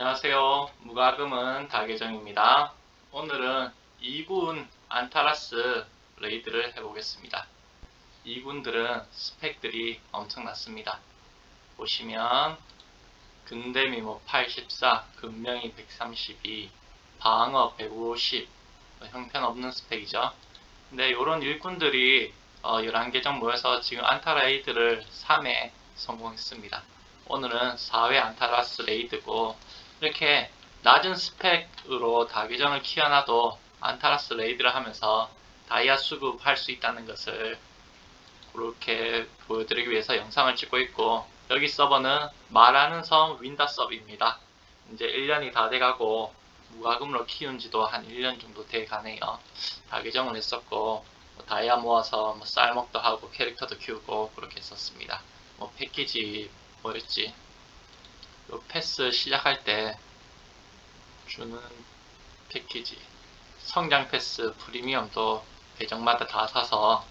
안녕하세요. 무과금은 다계정입니다. 오늘은 2군 안타라스 레이드를 해보겠습니다. 2군들은 스펙들이 엄청났습니다. 보시면 근대미 뭐 84, 근명이 132, 방어 150, 뭐 형편없는 스펙이죠. 근데 이런 일꾼들이 어, 11계정 모여서 지금 안타 레이드를 3회 성공했습니다. 오늘은 4회 안타라스 레이드고 이렇게 낮은 스펙으로 다계정을 키워놔도 안타라스 레이드를 하면서 다이아 수급할 수 있다는 것을 그렇게 보여드리기 위해서 영상을 찍고 있고 여기 서버는 말하는 섬 윈다 서버입니다. 이제 1년이 다 돼가고 무과금으로 키운 지도 한 1년 정도 돼 가네요. 다계정을 했었고 뭐 다이아 모아서 뭐 쌀먹도 하고 캐릭터도 키우고 그렇게 했었습니다. 뭐 패키지 뭐였지? 요 패스 시작할 때 주는 패키지 성장 패스 프리미엄도 계정마다 다 사서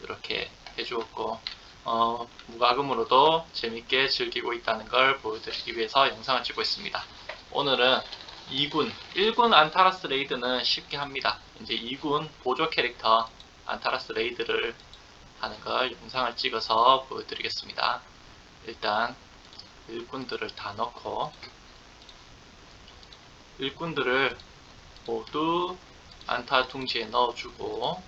이렇게 해주었고 어, 무과금으로도 재밌게 즐기고 있다는 걸 보여드리기 위해서 영상을 찍고 있습니다. 오늘은 2군, 1군 안타라스 레이드는 쉽게 합니다. 이제 2군 보조 캐릭터 안타라스 레이드를 하는 걸 영상을 찍어서 보여드리겠습니다. 일단 일꾼들을 다 넣고 일꾼들을 모두 안타 둥지에 넣어주고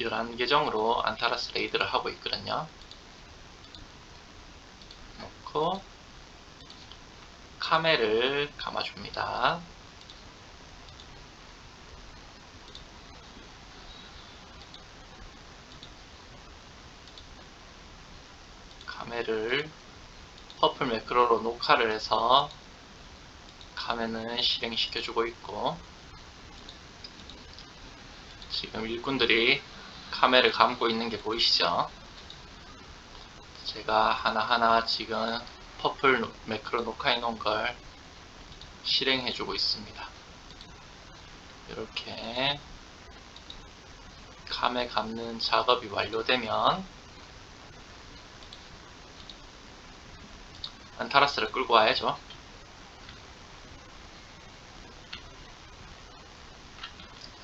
열한 계정으로 안타라스 레이드를 하고 있거든요. 넣고 카메를 감아줍니다. 카메를 퍼플 매크로로 녹화를 해서 카메는 실행시켜주고 있고 지금 일꾼들이 카메를 감고 있는 게 보이시죠? 제가 하나하나 지금 퍼플 매크로 녹화해 놓은 걸 실행해 주고 있습니다. 이렇게 카메 감는 작업이 완료되면 안타라스를 끌고 와야죠.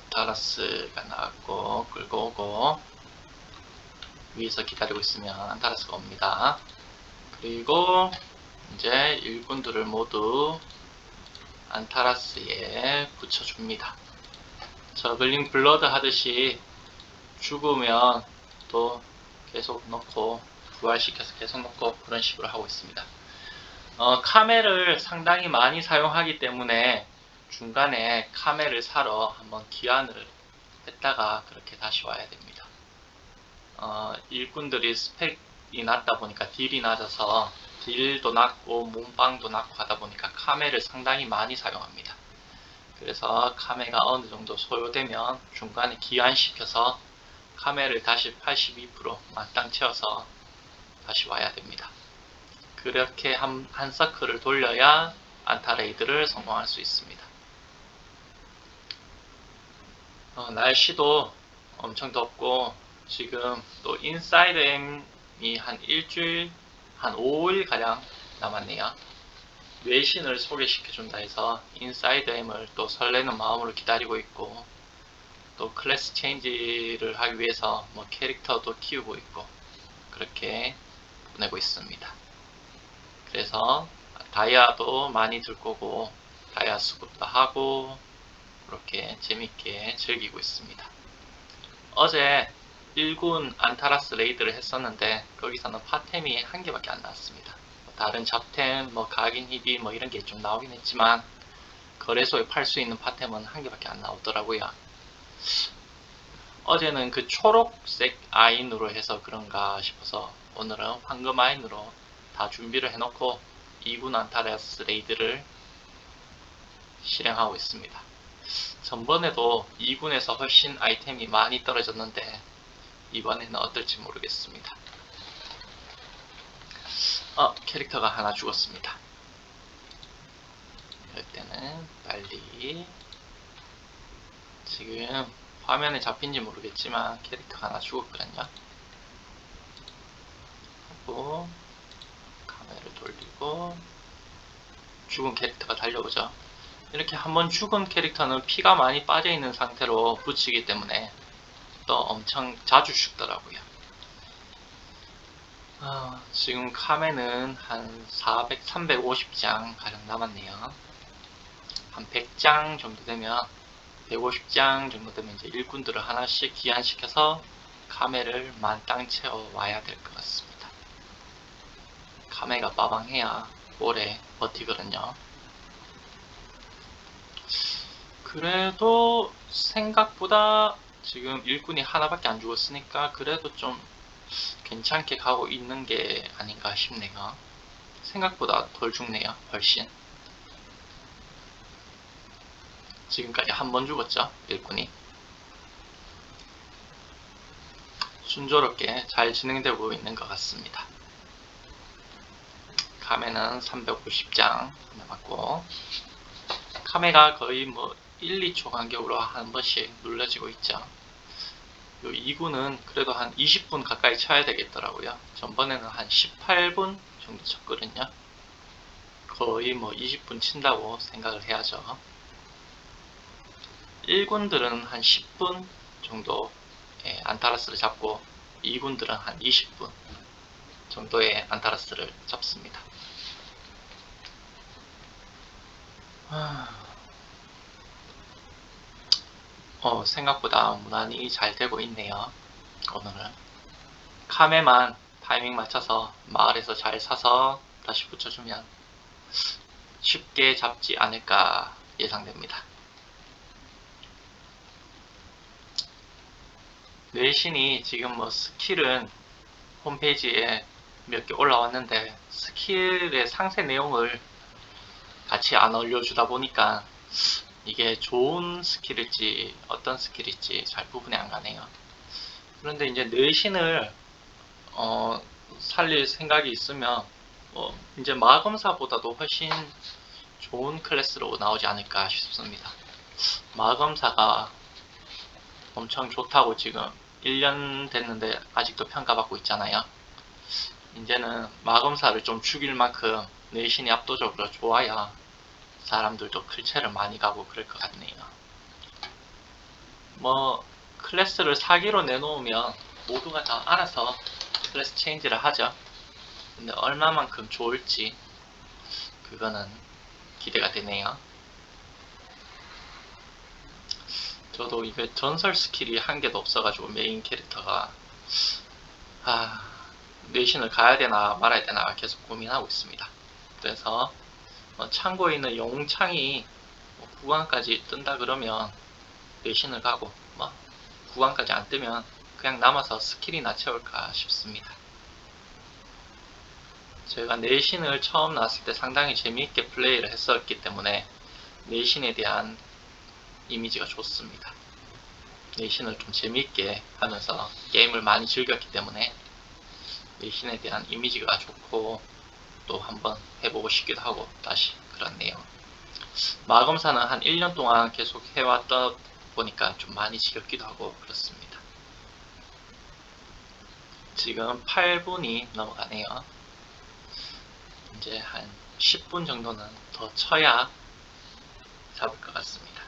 안타라스가 나왔고 끌고 오고 위에서 기다리고 있으면 안타라스가 옵니다. 그리고 이제 일꾼들을 모두 안타라스에 붙여줍니다. 저글링 블러드 하듯이 죽으면 또 계속 넣고 부활시켜서 계속 넣고 그런 식으로 하고 있습니다. 어, 카메를 상당히 많이 사용하기 때문에 중간에 카메를 사러 한번 기한을 했다가 그렇게 다시 와야 됩니다. 어, 일꾼들이 스펙이 낮다 보니까 딜이 낮아서 딜도 낮고 몸빵도 낮고 하다 보니까 카메를 상당히 많이 사용합니다. 그래서 카메가 어느 정도 소요되면 중간에 기한시켜서 카메를 다시 82% 만땅 채워서 다시 와야 됩니다. 그렇게 한, 한 서클을 돌려야 안타 레이드를 성공할 수 있습니다. 어, 날씨도 엄청 덥고 지금 또 인사이드 M이 한 일주일, 한 5일 가량 남았네요. 외신을 소개시켜준다 해서 인사이드 M을 또 설레는 마음으로 기다리고 있고 또 클래스 체인지를 하기 위해서 뭐 캐릭터도 키우고 있고 그렇게 보내고 있습니다. 그래서 다이아도 많이 들 거고 다이아 수급도 하고 그렇게 재밌게 즐기고 있습니다. 어제 1군 안타라스 레이드를 했었는데 거기서는 파템이 한 개밖에 안 나왔습니다. 다른 잡템, 뭐 각인 히비 뭐 이런 게 좀 나오긴 했지만 거래소에 팔 수 있는 파템은 한 개밖에 안 나오더라고요. 어제는 그 초록색 아인으로 해서 그런가 싶어서 오늘은 황금 아인으로 다 준비를 해놓고 2군 안타레스 레이드를 실행하고 있습니다. 전번에도 2군에서 훨씬 아이템이 많이 떨어졌는데 이번에는 어떨지 모르겠습니다. 어, 캐릭터가 하나 죽었습니다. 이럴 때는 빨리 지금 화면에 잡힌지 모르겠지만 캐릭터가 하나 죽었거든요. 돌리고 카메라를 돌리고 죽은 캐릭터가 달려오죠. 이렇게 한번 죽은 캐릭터는 피가 많이 빠져 있는 상태로 붙이기 때문에 또 엄청 자주 죽더라고요. 아, 지금 카메는 한 400, 350장 가량 남았네요. 한 100장 정도 되면 150장 정도 되면 이제 일꾼들을 하나씩 기한시켜서 카메를 만땅 채워 와야 될 것 같습니다. 카메가 빠방해야 오래 버티거든요. 그래도 생각보다 지금 일꾼이 하나밖에 안 죽었으니까 그래도 좀 괜찮게 가고 있는 게 아닌가 싶네요. 생각보다 덜 죽네요. 훨씬. 지금까지 한 번 죽었죠. 일꾼이. 순조롭게 잘 진행되고 있는 것 같습니다. 카메는 350장 남았고 카메가 거의 뭐 1, 2초 간격으로 한 번씩 눌러지고 있죠. 요 2구는 그래도 한 20분 가까이 쳐야 되겠더라고요. 전번에는 한 18분 정도 쳤거든요. 거의 뭐 20분 친다고 생각을 해야죠. 1군들은 한 10분 정도 의 안타라스를 잡고 2군들은 한 20분 정도의 안타라스를 잡습니다. 어, 생각보다 무난히 잘 되고 있네요. 오늘은 카메만 타이밍 맞춰서 마을에서 잘 사서 다시 붙여주면 쉽게 잡지 않을까 예상됩니다. 뇌신이 지금 뭐 스킬은 홈페이지에 몇 개 올라왔는데 스킬의 상세 내용을 같이 안 올려주다 보니까 이게 좋은 스킬일지 어떤 스킬일지 잘 구분이 안 가네요. 그런데 이제 뇌신을 어, 살릴 생각이 있으면 뭐 이제 마검사보다도 훨씬 좋은 클래스로 나오지 않을까 싶습니다. 마검사가 엄청 좋다고 지금 1년 됐는데 아직도 평가받고 있잖아요. 이제는 마검사를 좀 죽일 만큼 내신이 압도적으로 좋아야 사람들도 클체를 많이 가고 그럴 것 같네요. 뭐 클래스를 사기로 내놓으면 모두가 다 알아서 클래스 체인지를 하죠. 근데 얼마만큼 좋을지 그거는 기대가 되네요. 저도 이게 전설 스킬이 한 개도 없어가지고 메인 캐릭터가 아 내신을 가야 되나 말아야 되나 계속 고민하고 있습니다. 그래서 뭐 창고에 있는 영웅창이 뭐 구간까지 뜬다 그러면 내신을 가고 뭐 구간까지 안 뜨면 그냥 남아서 스킬이나 채울까 싶습니다. 제가 내신을 처음 나왔을 때 상당히 재미있게 플레이를 했었기 때문에 내신에 대한 이미지가 좋습니다. 내신을 좀 재미있게 하면서 게임을 많이 즐겼기 때문에 내신에 대한 이미지가 좋고 또 한번 해보고 싶기도 하고 다시 그렇네요. 마검사는 한 1년 동안 계속 해왔다 보니까 좀 많이 지겹기도 하고 그렇습니다. 지금 8분이 넘어가네요. 이제 한 10분 정도는 더 쳐야 잡을 것 같습니다.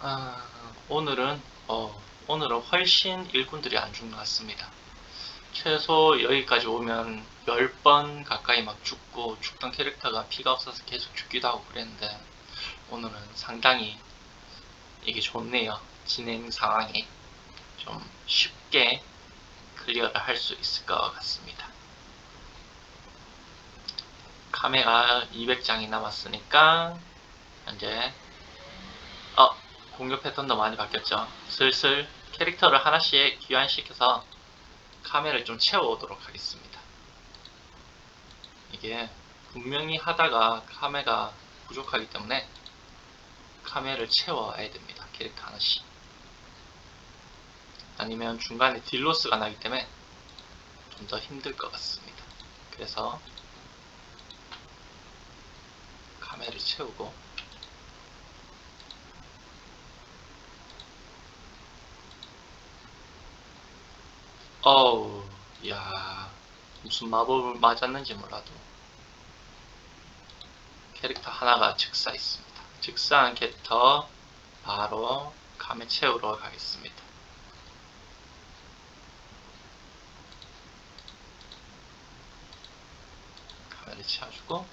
아, 오늘은 어, 오늘은 훨씬 일꾼들이 안 죽는 것 같습니다. 최소 여기까지 오면 10번 가까이 막 죽고 죽던 캐릭터가 피가 없어서 계속 죽기도 하고 그랬는데 오늘은 상당히 이게 좋네요. 진행 상황이 좀 쉽게 클리어를 할 수 있을 것 같습니다. 카메가 200장이 남았으니까 현재 어 공격 패턴도 많이 바뀌었죠. 슬슬 캐릭터를 하나씩 귀환시켜서 카메를 좀 채워오도록 하겠습니다. 이게 분명히 하다가 카메가 부족하기 때문에 카메를 채워야 됩니다. 캐릭터 하나씩. 아니면 중간에 딜로스가 나기 때문에 좀 더 힘들 것 같습니다. 그래서 카메를 채우고 어우, 야 무슨 마법을 맞았는지 몰라도 캐릭터 하나가 즉사했습니다. 즉사한 캐릭터 바로 감에 채우러 가겠습니다. 카메를 채워주고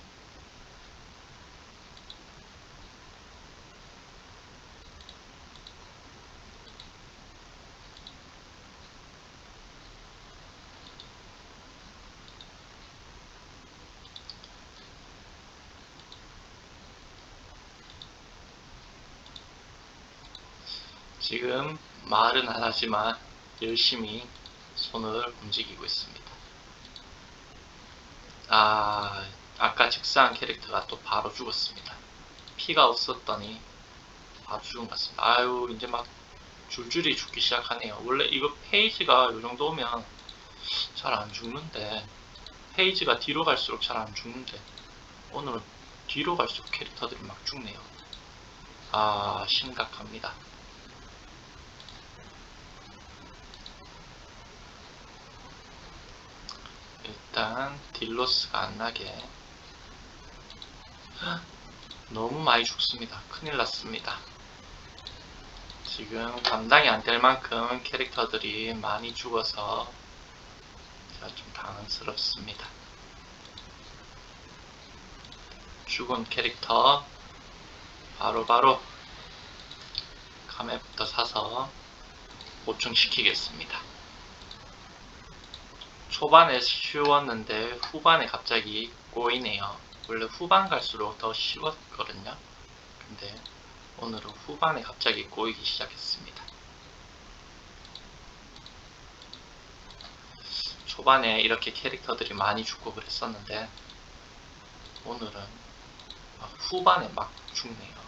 지금 말은 안 하지만 열심히 손을 움직이고 있습니다. 아, 아까 즉사한 캐릭터가 또 바로 죽었습니다. 피가 없었더니 바로 죽은 것 같습니다. 아유, 이제 막 줄줄이 죽기 시작하네요. 원래 이거 페이지가 이 정도 오면 잘 안 죽는데, 페이지가 뒤로 갈수록 잘 안 죽는데, 오늘은 뒤로 갈수록 캐릭터들이 막 죽네요. 아, 심각합니다. 일단 딜로스가 안 나게 헉, 너무 많이 죽습니다. 큰일 났습니다. 지금 감당이 안 될 만큼 캐릭터들이 많이 죽어서 제가 좀 당황스럽습니다. 죽은 캐릭터 바로바로 카메부터 사서 보충시키겠습니다. 초반에 쉬웠는데 후반에 갑자기 꼬이네요. 원래 후반 갈수록 더 쉬웠거든요. 근데 오늘은 후반에 갑자기 꼬이기 시작했습니다. 초반에 이렇게 캐릭터들이 많이 죽고 그랬었는데 오늘은 막 후반에 막 죽네요.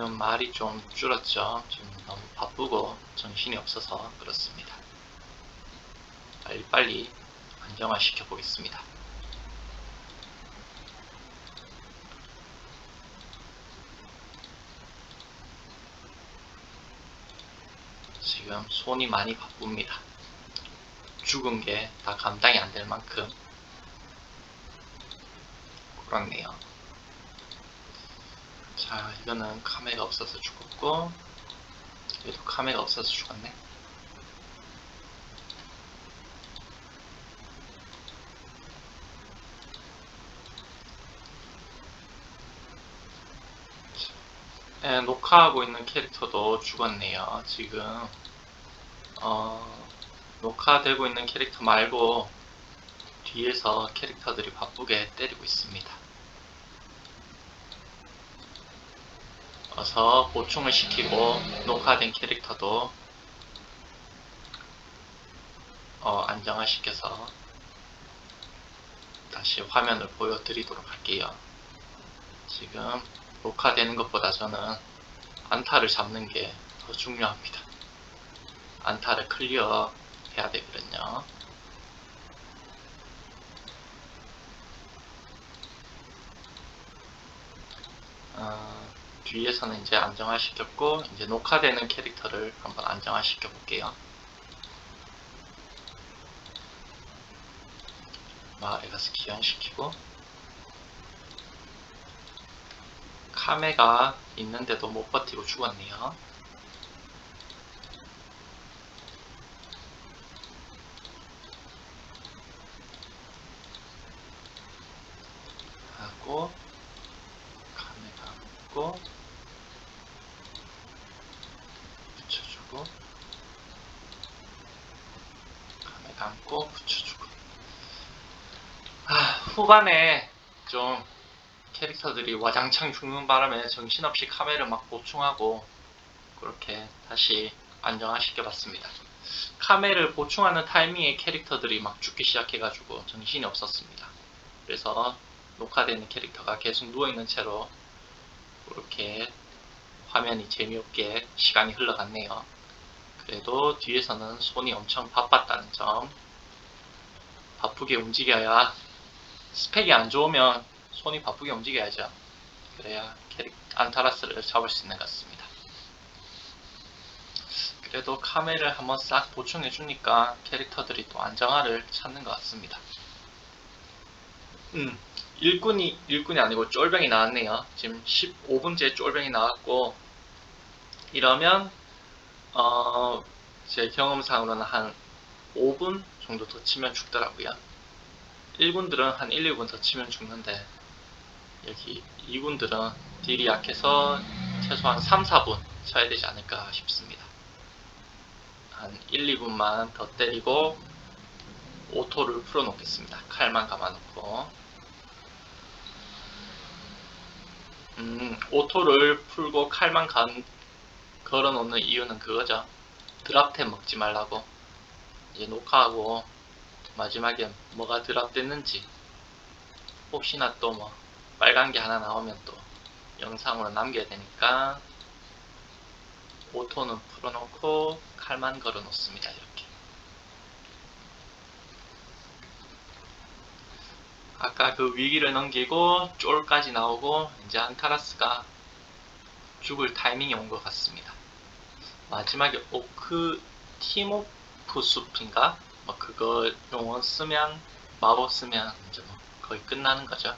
지금 말이 좀 줄었죠. 좀 너무 바쁘고 정신이 없어서 그렇습니다. 빨리빨리 안정화 시켜 보겠습니다. 지금 손이 많이 바쁩니다. 죽은 게 다 감당이 안 될 만큼 그렇네요. 자, 이거는 카메가 없어서 죽었고, 얘도 카메가 없어서 죽었네. 네, 녹화하고 있는 캐릭터도 죽었네요. 지금, 어, 녹화되고 있는 캐릭터 말고, 뒤에서 캐릭터들이 바쁘게 때리고 있습니다. 어서 보충을 시키고 녹화된 캐릭터도 어, 안정화 시켜서 다시 화면을 보여드리도록 할게요. 지금 녹화되는 것보다 저는 안타를 잡는 게 더 중요합니다. 안타를 클리어 해야 되거든요. 어, 뒤에서는 이제 안정화 시켰고 이제 녹화되는 캐릭터를 한번 안정화 시켜 볼게요. 마을에 가서 기현시키고 카메가 있는데도 못 버티고 죽었네요. 하고 카메가 있고 붙여주고 카메 감고 붙여주고 아, 후반에 좀 캐릭터들이 와장창 죽는 바람에 정신없이 카메를 막 보충하고 그렇게 다시 안정화시켜 봤습니다. 카메를 보충하는 타이밍에 캐릭터들이 막 죽기 시작해가지고 정신이 없었습니다. 그래서 녹화되는 캐릭터가 계속 누워있는 채로 그렇게 화면이 재미없게 시간이 흘러갔네요. 그래도 뒤에서는 손이 엄청 바빴다는 점. 바쁘게 움직여야 스펙이 안 좋으면 손이 바쁘게 움직여야죠. 그래야 캐릭 안타라스를 잡을 수 있는 것 같습니다. 그래도 카메를 한번 싹 보충해 주니까 캐릭터들이 또 안정화를 찾는 것 같습니다. 음, 일꾼이 일꾼이 아니고 쫄병이 나왔네요. 지금 15분째 쫄병이 나왔고 이러면 어, 제 경험상으로는 한 5분 정도 더 치면 죽더라고요. 1군들은 한 1, 2분 더 치면 죽는데 여기 2군들은 딜이 약해서 최소한 3, 4분 쳐야 되지 않을까 싶습니다. 한 1, 2분만 더 때리고 오토를 풀어 놓겠습니다. 칼만 감아 놓고 음, 오토를 풀고 칼만 간, 걸어 놓는 이유는 그거죠. 드랍템 먹지 말라고. 이제 녹화하고 마지막에 뭐가 드랍됐는지 혹시나 또 뭐 빨간 게 하나 나오면 또 영상으로 남겨야 되니까 오토는 풀어놓고 칼만 걸어 놓습니다. 이렇게. 아까 그 위기를 넘기고 쫄까지 나오고 이제 안타라스가 죽을 타이밍이 온 것 같습니다. 마지막에 오크 티모프 숲인가? 뭐 그거 용어 쓰면 마법 쓰면 이제 뭐 거의 끝나는 거죠.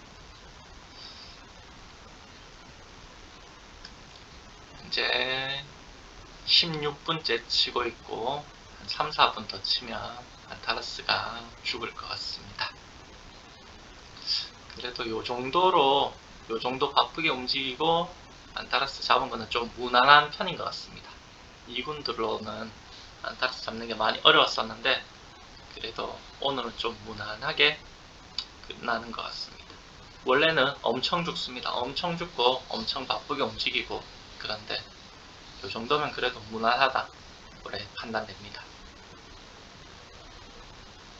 이제 16분째 치고 있고 한 3, 4분 더 치면 안타라스가 죽을 것 같습니다. 그래도 요 정도로 요 정도 바쁘게 움직이고 안타라스 잡은 거는 좀 무난한 편인 것 같습니다. 2군들로는 안타라스 잡는 게 많이 어려웠었는데 그래도 오늘은 좀 무난하게 끝나는 것 같습니다. 원래는 엄청 죽습니다. 엄청 죽고 엄청 바쁘게 움직이고 그런데 요 정도면 그래도 무난하다 그래 판단됩니다.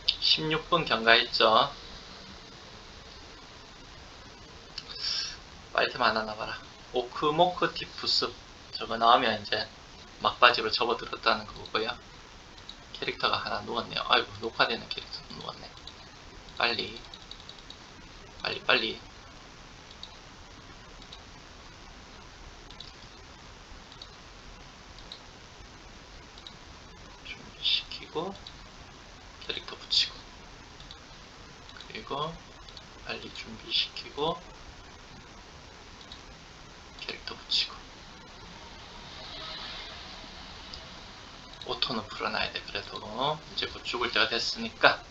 16분 경과했죠. 아이템 하나 나와라. 오크모크 티푸스 저거 나오면 이제 막바지로 접어들었다는 거고요. 캐릭터가 하나 누웠네요. 아이고 녹화되는 캐릭터도 누웠네. 빨리 빨리 빨리 준비시키고 캐릭터 붙이고 그리고 빨리 준비시키고 캐릭터 붙이고 오토는 풀어놔야 돼. 그래도 이제 곧 죽을 때가 됐으니까.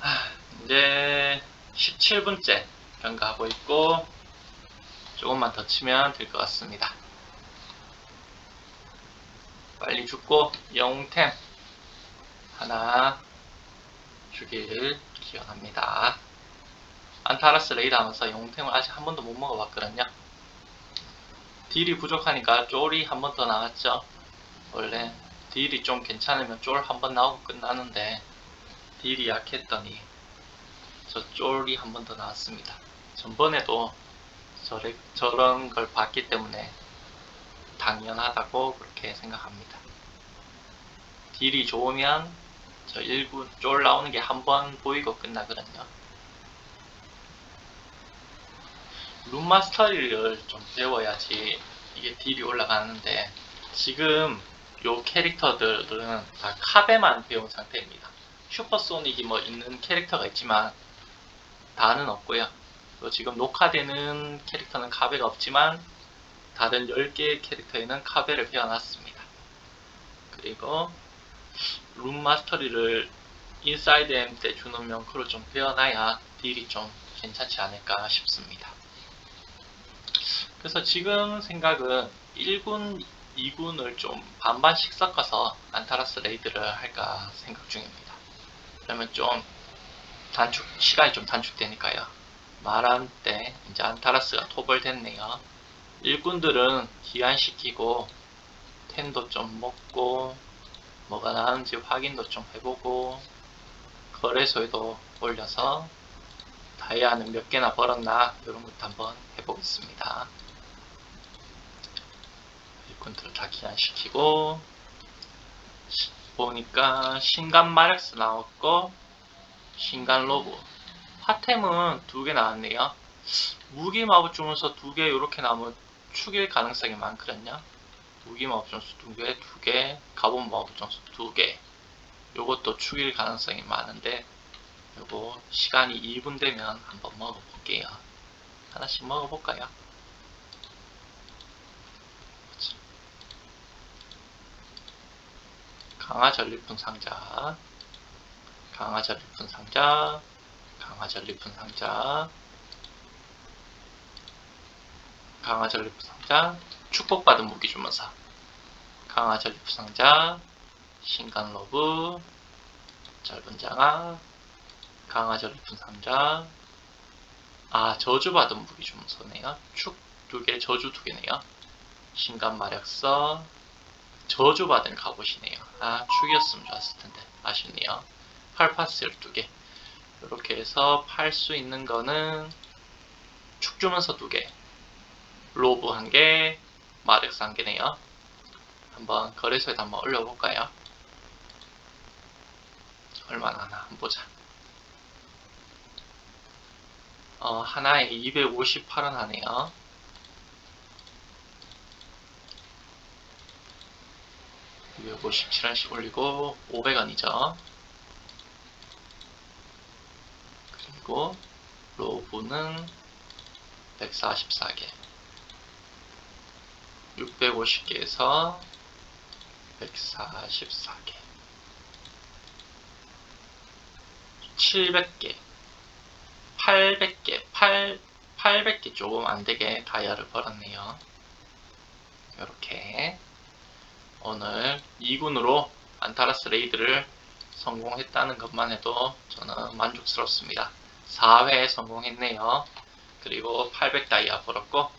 하, 이제 17분째 경과하고 있고 조금만 더 치면 될 것 같습니다. 빨리 죽고 영웅템 하나 주길 기원합니다. 안타라스 레이드 하면서 영웅템을 아직 한 번도 못 먹어봤거든요. 딜이 부족하니까 쫄이 한 번 더 나왔죠. 원래 딜이 좀 괜찮으면 쫄 한 번 나오고 끝나는데 딜이 약했더니 저 쫄이 한 번 더 나왔습니다. 전번에도 저래, 저런 걸 봤기 때문에 당연하다고 그렇게 생각합니다. 딜이 좋으면 저 1구 쫄 나오는 게 한 번 보이고 끝나거든요. 룸마스터리를 좀 배워야지 이게 딜이 올라가는데 지금 요 캐릭터들은 다 카베만 배운 상태입니다. 슈퍼소닉이 뭐 있는 캐릭터가 있지만 다는 없고요. 또 지금 녹화되는 캐릭터는 카베가 없지만 다른 10개의 캐릭터에는 카베를 배워놨습니다. 그리고 룸 마스터리를 인사이드 M 때 주는 명크로 좀 배워놔야 딜이 좀 괜찮지 않을까 싶습니다. 그래서 지금 생각은 1군, 2군을 좀 반반씩 섞어서 안타라스 레이드를 할까 생각 중입니다. 그러면 좀 단축, 시간이 좀 단축되니까요. 말한 때 이제 안타라스가 토벌됐네요. 1군들은 기한시키고 템도 좀 먹고 뭐가 나는지 확인도 좀 해보고 거래소에도 올려서 다이아는 몇 개나 벌었나 이런 것도 한번 해보겠습니다. 일꾼들 다 기한시키고 시- 보니까 신간 마력스 나왔고 신간 로브 파템은 두 개 나왔네요 무기 마법 주문서 두 개 이렇게 나오면 축일 가능성이 많거든요 무기 마법 점수 두 개, 두 개, 가본 마법 점수 두 개. 요것도 축일 가능성이 많은데, 요거 시간이 2분 되면 한번 먹어볼게요. 하나씩 먹어볼까요? 그치. 강화 전리품 상자, 강화 전리품 상자, 강화 전리품 상자, 강화 전리품 상자, 축복받은 무기 주문서, 강화 전리품 상자, 신간 로브, 짧은 장화, 강화 전리품 상자, 아 저주받은 무기 주문서네요. 축 두 개, 저주 두 개네요. 신간 마력서, 저주받은 갑옷이네요. 아 축이었으면 좋았을 텐데 아쉽네요. 팔파스 12개. 이렇게 해서 팔 수 있는 거는 축 주문서 두 개, 로브 한 개, 마덱스 한 개네요. 한번 거래소에다 한번 올려볼까요? 얼마나 하나 한번 보자. 어, 하나에 258원 하네요. 이 257원씩 올리고 500원이죠. 그리고 로브는 144개. 650개에서 144개. 700개. 800개. 8, 800개 조금 안 되게 다이아를 벌었네요. 이렇게. 오늘 2군으로 안타라스 레이드를 성공했다는 것만 해도 저는 만족스럽습니다. 4회 성공했네요. 그리고 800 다이아 벌었고,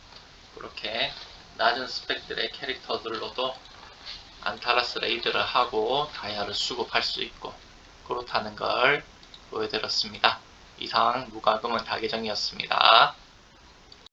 그렇게 낮은 스펙들의 캐릭터들로도 안타라스 레이드를 하고 다이아를 수급할 수 있고 그렇다는 걸 보여드렸습니다. 이상 무과금은 다계정이었습니다.